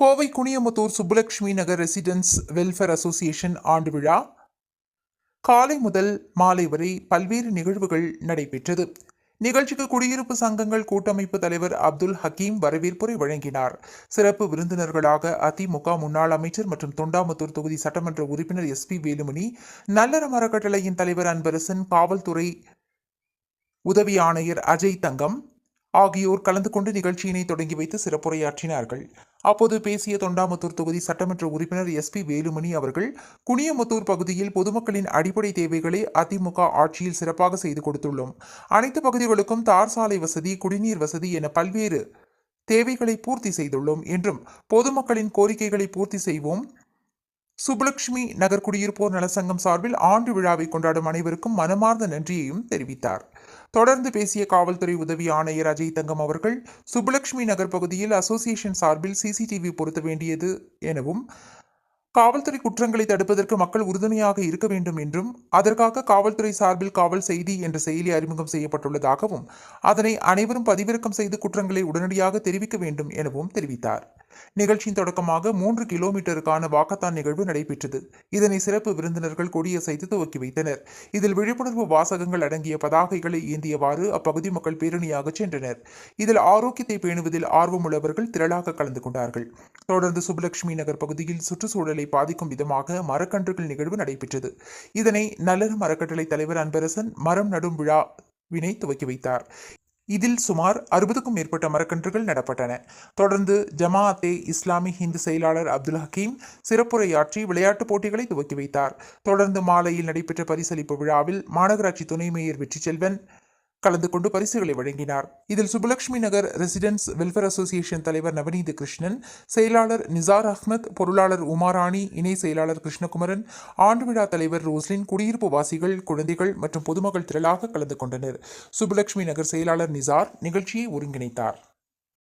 Kovai Kuniyamuthur Subbulakshmi Nagar residence welfare association ஆண்டு விழா. காலை முதல் மாலை வரை பல்வேறு நிகழ்வுகள் நடைபெற்றது. நிகழ்ச்சிக்கு குடியிருப்பு சங்கங்கள் கூட்டமைப்பு தலைவர் அப்துல் ஹக்கீம் வரவேற்புரை வழங்கினார். சிறப்பு விருந்தினர்களாக அதிமுக முன்னாள் அமைச்சர் மற்றும் தொண்டாமுத்தூர் தொகுதி சட்டமன்ற உறுப்பினர் எஸ் பி வேலுமணி நல்லறம் அறக்கட்டளையின் தலைவர் அன்பரசன் காவல்துறை உதவி ஆணையர் அஜய் தங்கம் ஆகியோர் கலந்து கொண்டு நிகழ்ச்சியினை தொடங்கி வைத்து சிறப்புரையாற்றினார்கள். அப்போது பேசிய தொண்டாமுத்தூர் தொகுதி சட்டமன்ற உறுப்பினர் எஸ் பி வேலுமணி அவர்கள் குனியமுத்தூர் பகுதியில் பொதுமக்களின் அடிப்படை தேவைகளை அதிமுக ஆட்சியில் சிறப்பாக செய்து கொடுத்துள்ளோம். அனைத்து பகுதிகளுக்கும் தார் சாலை வசதி குடிநீர் வசதி என பல்வேறு தேவைகளை பூர்த்தி செய்துள்ளோம் என்றும் பொதுமக்களின் கோரிக்கைகளை பூர்த்தி செய்வோம் சுப்புலட்சுமி நகர் குடியிருப்போர் நலசங்கம் சார்பில் ஆண்டு விழாவை கொண்டாடும் அனைவருக்கும் மனமார்ந்த நன்றியையும் தெரிவித்தார். தொடர்ந்து பேசிய காவல்துறை உதவி ஆணையர் அஜய் தங்கம் அவர்கள் சுப்புலட்சுமி நகர் பகுதியில் அசோசியேஷன் சார்பில் சிசிடிவி பொருத்த வேண்டியது எனவும் காவல்துறை குற்றங்களை தடுப்பதற்கு மக்கள் உறுதுணையாக இருக்க வேண்டும் என்றும் அதற்காக காவல்துறை சார்பில் காவல் செய்தி என்ற செயலி அறிமுகம் செய்யப்பட்டுள்ளதாகவும் அதனை அனைவரும் பதிவிறக்கம் செய்து குற்றங்களை உடனடியாக தெரிவிக்க வேண்டும் எனவும் தெரிவித்தார். நிகழ்ச்சியின் தொடக்கமாக மூன்று கிலோமீட்டருக்கான வாக்கத்தான் நிகழ்வு நடைபெற்றது. இதனை சிறப்பு விருந்தினர்கள் கொடியசைத்து துவக்கி வைத்தனர். இதில் விழிப்புணர்வு வாசகங்கள் அடங்கிய பதாகைகளை ஏந்தியவாறு அப்பகுதி மக்கள் பேரணியாக சென்றனர். இதில் ஆரோக்கியத்தை பேணுவதில் ஆர்வமுள்ளவர்கள் திரளாக கலந்து கொண்டார்கள். தொடர்ந்து சுப்புலட்சுமி நகர் பகுதியில் சுற்றுச்சூழலை பாதிக்கும் விதமாக மரக்கன்றுகள் நிகழ்வு நடைபெற்றது. இதனை நல்லறு மரக்கட்டளை தலைவர் அன்பரசன் மரம் நடும் விழா வினை துவக்கி வைத்தார். இதில் சுமார் அறுபதுக்கும் மேற்பட்ட மரக்கன்றுகள் நடப்பட்டன. தொடர்ந்து ஜமாஅத்தே இஸ்லாமி ஹிந்து செயலாளர் அப்துல் ஹக்கீம் சிறப்புரையாற்றி விளையாட்டுப் போட்டிகளை துவக்கி வைத்தார். தொடர்ந்து மாலையில் நடைபெற்ற பரிசளிப்பு விழாவில் மாநகராட்சி துணை மேயர் வெற்றிச்செல்வன் கலந்து கொண்டு பரிசுகளை வழங்கினார். இதில் Subbulakshmi Nagar residence welfare association தலைவர் நவநீத கிருஷ்ணன் செயலாளர் நிசார் அஹ்மத் பொருளாளர் உமாராணி இணை செயலாளர் கிருஷ்ணகுமரன் ஆண்டு விழா தலைவர் ரோஸ்லின் குடியிருப்பு வாசிகள் குழந்தைகள் மற்றும் பொதுமக்கள் திரளாக கலந்து கொண்டனர். சுப்புலட்சுமி நகர் செயலாளர் நிசார் நிகழ்ச்சியை ஒருங்கிணைத்தார்.